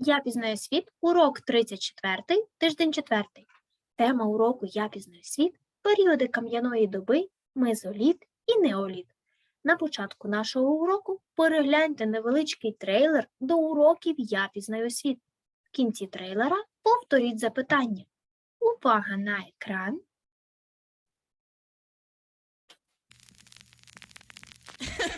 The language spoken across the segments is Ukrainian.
Я пізнаю світ, урок 34, тиждень 4. Тема уроку Я пізнаю світ, періоди кам'яної доби, мезоліт і неоліт. На початку нашого уроку перегляньте невеличкий трейлер до уроків Я пізнаю світ. В кінці трейлера повторіть запитання. Увага на екран.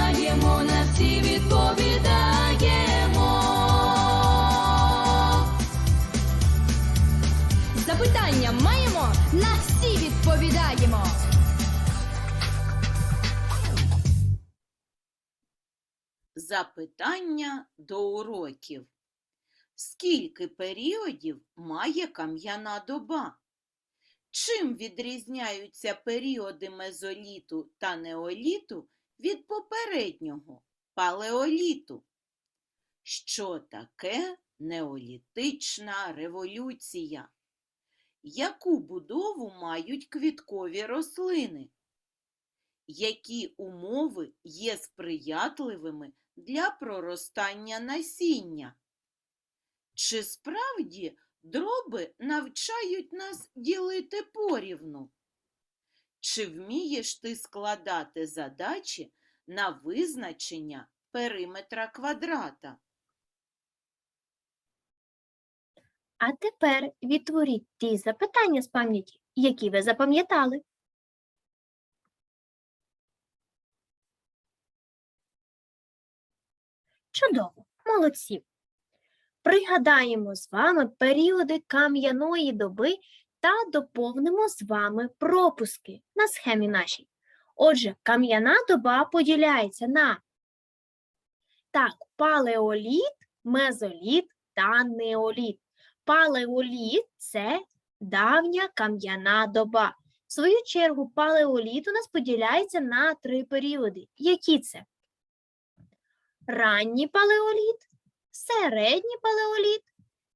Запитання до уроків. Скільки періодів має кам'яна доба? Чим відрізняються періоди мезоліту та неоліту від попереднього палеоліту? Що таке неолітична революція? Яку будову мають квіткові рослини? Які умови є сприятливими для проростання насіння? Чи справді дроби навчають нас ділити порівну? Чи вмієш ти складати задачі на визначення периметра квадрата? А тепер відтворіть ті запитання з пам'яті, які ви запам'ятали. Чудово, молодці. Пригадаємо з вами періоди кам'яної доби та доповнимо з вами пропуски на схемі нашій. Отже, кам'яна доба поділяється на так, палеоліт, мезоліт та неоліт. Палеоліт це давня кам'яна доба. В свою чергу, палеоліт у нас поділяється на три періоди. Які це? Ранній палеоліт, середній палеоліт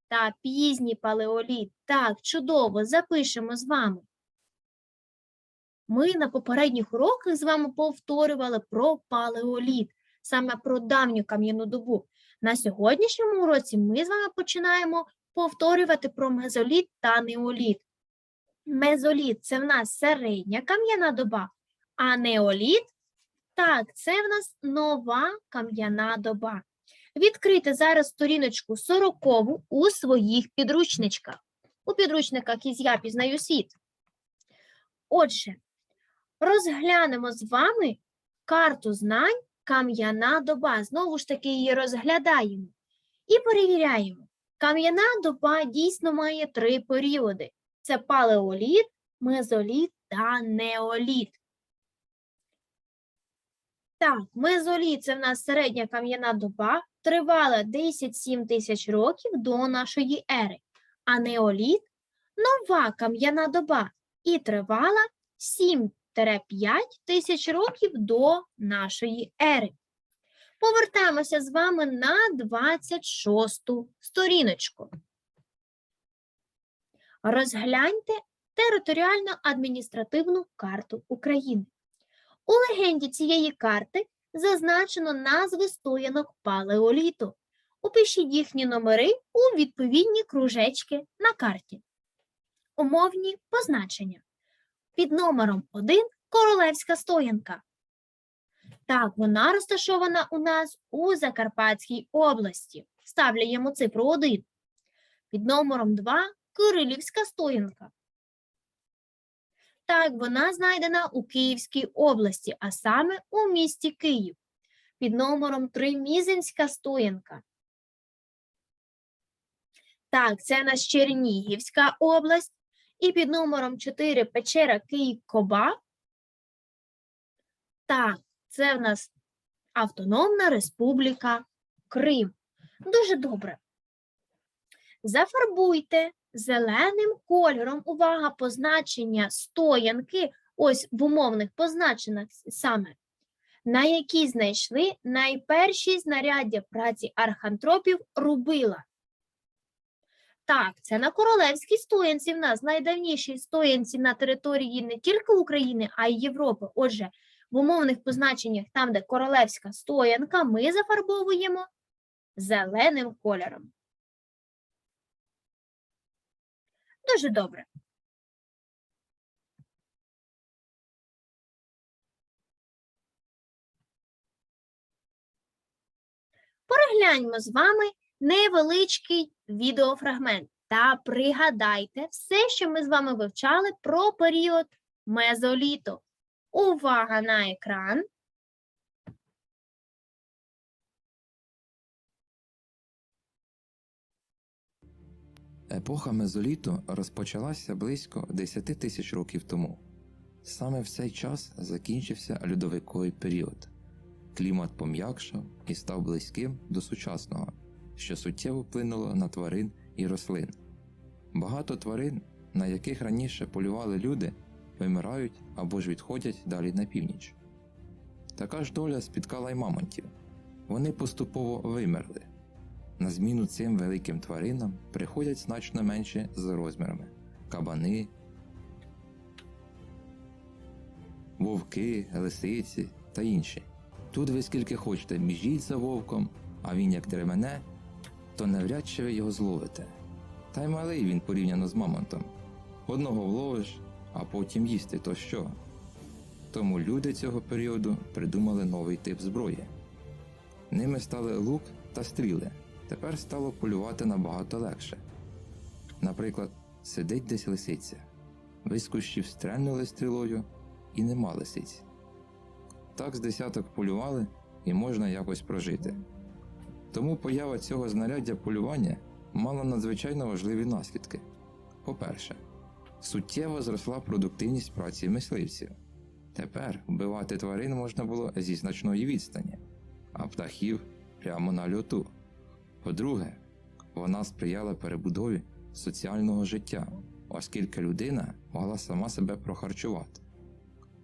та пізній палеоліт. Так, чудово, запишемо з вами. Ми на попередніх уроках з вами повторювали про палеоліт, саме про давню кам'яну добу. На сьогоднішньому уроці ми з вами починаємо повторювати про мезоліт та неоліт. Мезоліт це в нас середня кам'яна доба, а неоліт так, це в нас нова кам'яна доба. Відкрийте зараз сторіночку 40 у своїх підручничках. У підручниках із Я пізнаю світ. Отже, розглянемо з вами карту знань кам'яна доба. Знову ж таки, її розглядаємо і перевіряємо. Кам'яна доба дійсно має три періоди: це палеоліт, мезоліт та неоліт. Так, мезоліт це в нас середня кам'яна доба, тривала 10-7 тисяч років до нашої ери, а неоліт нова кам'яна доба і тривала 7-5 тисяч років до нашої ери. Повертаємося з вами на 26-ту сторіночку. Розгляньте територіально-адміністративну карту України. У легенді цієї карти зазначено назви стоянок палеоліту. Упишіть їхні номери у відповідні кружечки на карті. Умовні позначення. Під номером 1 королевська стоянка. Так, вона розташована у нас у Закарпатській області. Ставляємо цифру 1. Під номером 2 Кирилівська стоянка. Так, вона знайдена у Київській області, а саме у місті Київ. Під номером 3 Мізинська стоянка. Так, це наш Чернігівська область. І під номером 4 печера Київ-Коба. Так, це в нас Автономна Республіка Крим. Дуже добре. Зафарбуйте зеленим кольором, увага, позначення стоянки, ось в умовних позначених с- саме, на якій знайшли найперші знаряддя праці архантропів рубила. Так, це на королевській стоянці в нас найдавнішій стоянці на території не тільки України, а й Європи. Отже, в умовних позначеннях, там, де королевська стоянка, ми зафарбовуємо зеленим кольором. Дуже добре. Перегляньмо з вами невеличкий відеофрагмент та пригадайте все, що ми з вами вивчали про період мезоліту. Увага на екран. Епоха мезоліту розпочалася близько 10 тисяч років тому. Саме в цей час закінчився льодовиковий період. Клімат пом'якшав і став близьким до сучасного, що суттєво вплинуло на тварин і рослин. Багато тварин, на яких раніше полювали люди, вимирають або ж відходять далі на північ. Така ж доля спіткала й мамонтів. Вони поступово вимерли. На зміну цим великим тваринам приходять значно менші з розмірами кабани, вовки, лисиці та інші. Тут ви скільки хочете біжіть за вовком, а він як дремене, то навряд чи ви його зловите. Та й малий він порівняно з мамонтом. Одного вловиш, а потім їсти то що. Тому люди цього періоду придумали новий тип зброї. Ними стали лук та стріли. Тепер стало полювати набагато легше. Наприклад, сидить десь лисиця, з кущів стрельнули стрілою і нема лисиць. Так з десяток полювали і можна якось прожити. Тому поява цього знаряддя полювання мала надзвичайно важливі наслідки. По-перше, суттєво зросла продуктивність праці мисливців. Тепер вбивати тварин можна було зі значної відстані, а птахів прямо на льоту. По-друге, вона сприяла перебудові соціального життя, оскільки людина могла сама себе прохарчувати.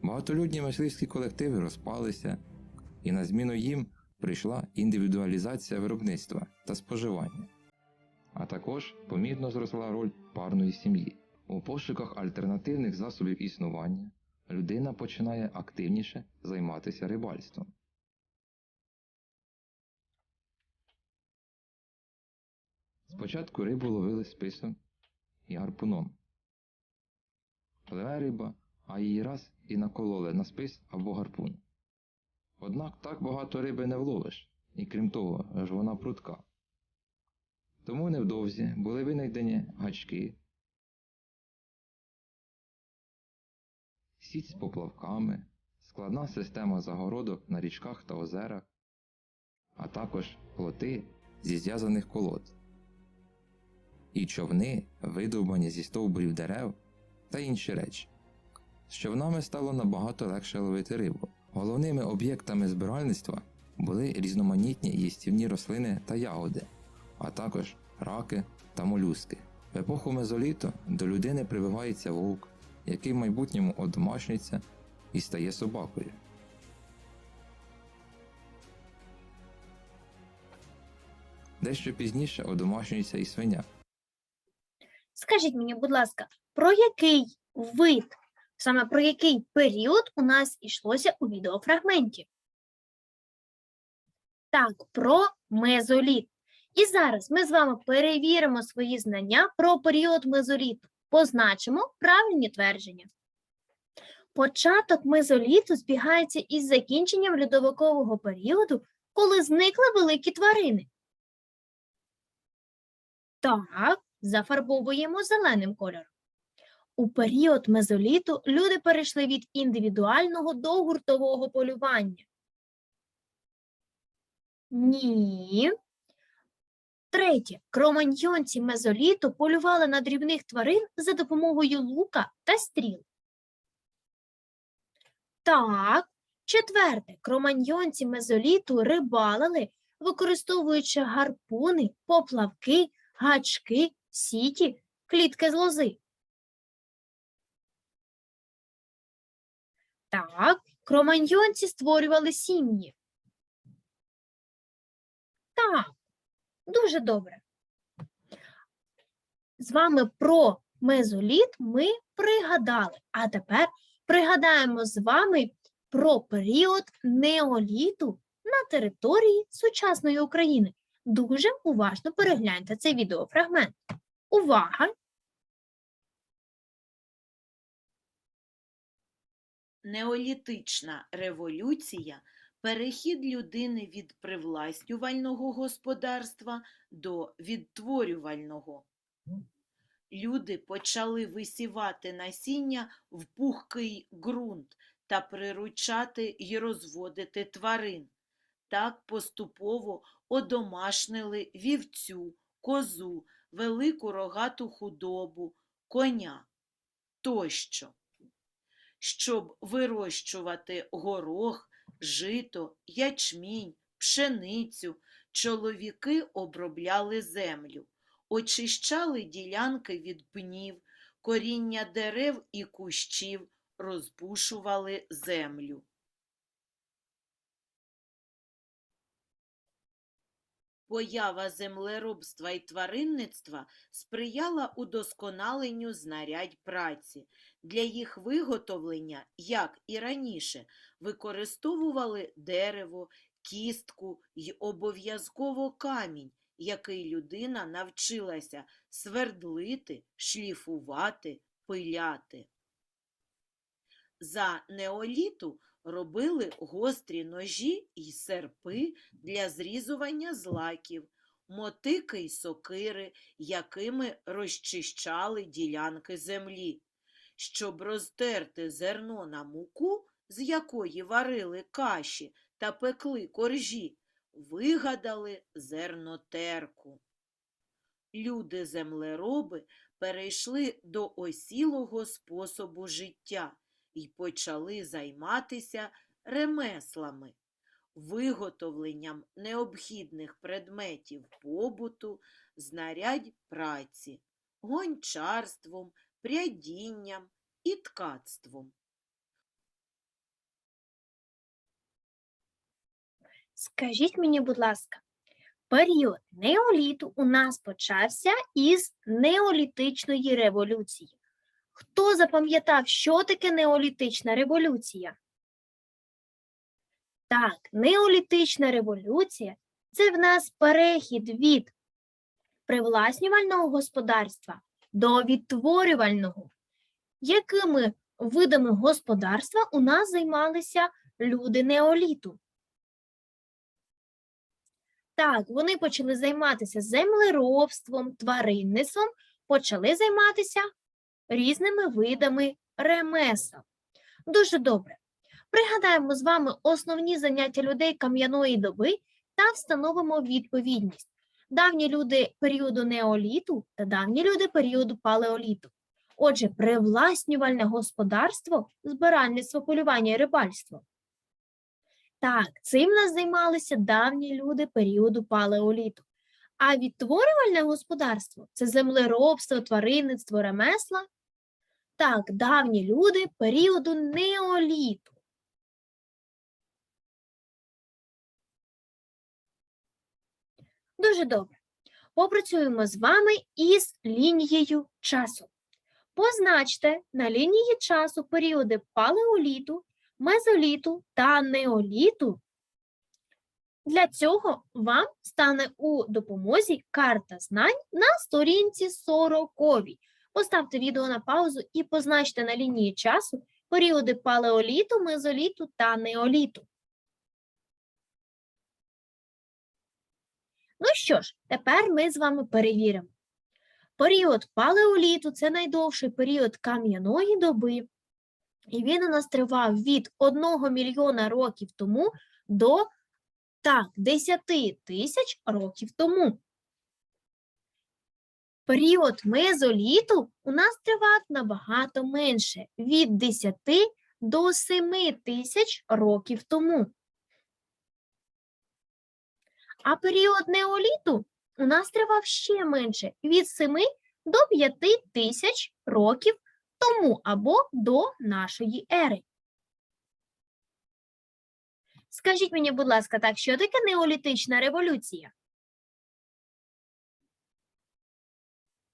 Багатолюдні мисливські колективи розпалися, і на зміну їм прийшла індивідуалізація виробництва та споживання. А також помітно зросла роль парної сім'ї. У пошуках альтернативних засобів існування людина починає активніше займатися рибальством. Спочатку рибу ловили списом і гарпуном. Пливе риба, а її раз і накололи на спис або гарпун. Однак так багато риби не вловиш, і крім того, ж вона прутка. Тому невдовзі були винайдені гачки, сіть з поплавками, складна система загородок на річках та озерах, а також плоти зі зв'язаних колод і човни, видовбані зі стовбурів дерев та інші речі. З човнами стало набагато легше ловити рибу. Головними об'єктами збиральництва були різноманітні їстівні рослини та ягоди, а також раки та молюски. В епоху мезоліту до людини прививається вовк, який в майбутньому одомашнюється і стає собакою. Дещо пізніше одомашнюється і свиня. Скажіть мені, будь ласка, про який вид, саме про який період у нас йшлося у відеофрагменті? Так, про мезоліт. І зараз ми з вами перевіримо свої знання про період мезоліту. Позначимо правильні твердження. Початок мезоліту збігається із закінченням льодовикового періоду, коли зникли великі тварини. Так, зафарбовуємо зеленим кольором. У період мезоліту люди перейшли від індивідуального до гуртового полювання. Ні. Третє. Кроманьйонці мезоліту полювали на дрібних тварин за допомогою лука та стріл. Так. Четверте, кроманьйонці мезоліту рибалили, використовуючи гарпуни, поплавки, гачки, сіті, клітки з лози. Так, кроманьйонці створювали сім'ї. Так, дуже добре. З вами про мезоліт ми пригадали. А тепер пригадаємо з вами про період неоліту на території сучасної України. Дуже уважно перегляньте цей відеофрагмент. Увага! Неолітична революція перехід людини від привласнювального господарства до відтворювального. Люди почали висівати насіння в пухкий ґрунт та приручати й розводити тварин. Так поступово одомашнили вівцю, козу, велику рогату худобу, коня тощо. Щоб вирощувати горох, жито, ячмінь, пшеницю, чоловіки обробляли землю, очищали ділянки від пнів, коріння дерев і кущів, розпушували землю. Поява землеробства і тваринництва сприяла удосконаленню знарядь праці. Для їх виготовлення, як і раніше, використовували дерево, кістку й обов'язково камінь, який людина навчилася свердлити, шліфувати, пиляти. За неоліту робили гострі ножі й серпи для зрізування злаків, мотики й сокири, якими розчищали ділянки землі. Щоб розтерти зерно на муку, з якої варили каші та пекли коржі, вигадали зернотерку. Люди-землероби перейшли до осілого способу життя і почали займатися ремеслами, виготовленням необхідних предметів побуту, знарядь праці, гончарством, прядінням і ткацтвом. Скажіть мені, будь ласка, період неоліту у нас почався із неолітичної революції. Хто запам'ятав, що таке неолітична революція? Так, неолітична революція це в нас перехід від привласнювального господарства до відтворювального. Якими видами господарства у нас займалися люди неоліту? Так, вони почали займатися землеробством, тваринництвом, почали займатися різними видами ремесел. Дуже добре. Пригадаємо з вами основні заняття людей кам'яної доби та встановимо відповідність. Давні люди періоду неоліту та давні люди періоду палеоліту. Отже, привласнювальне господарство, збиральництво, полювання і рибальство. Так, цим нас займалися давні люди періоду палеоліту. А відтворювальне господарство це землеробство, тваринництво, ремесла. Так, давні люди періоду неоліту. Дуже добре. Попрацюємо з вами із лінією часу. Позначте на лінії часу періоди палеоліту, мезоліту та неоліту. Для цього вам стане у допомозі карта знань на сторінці 40. Поставте відео на паузу і позначте на лінії часу періоди палеоліту, мезоліту та неоліту. Ну що ж, тепер ми з вами перевіримо. Період палеоліту це найдовший період кам'яної доби, і він у нас тривав від 1 мільйона років тому до так, 10 тисяч років тому. Період мезоліту у нас тривав набагато менше від 10 до 7 тисяч років тому. А період неоліту у нас тривав ще менше від 7 до 5 тисяч років тому або до нашої ери. Скажіть мені, будь ласка, так, що таке неолітична революція?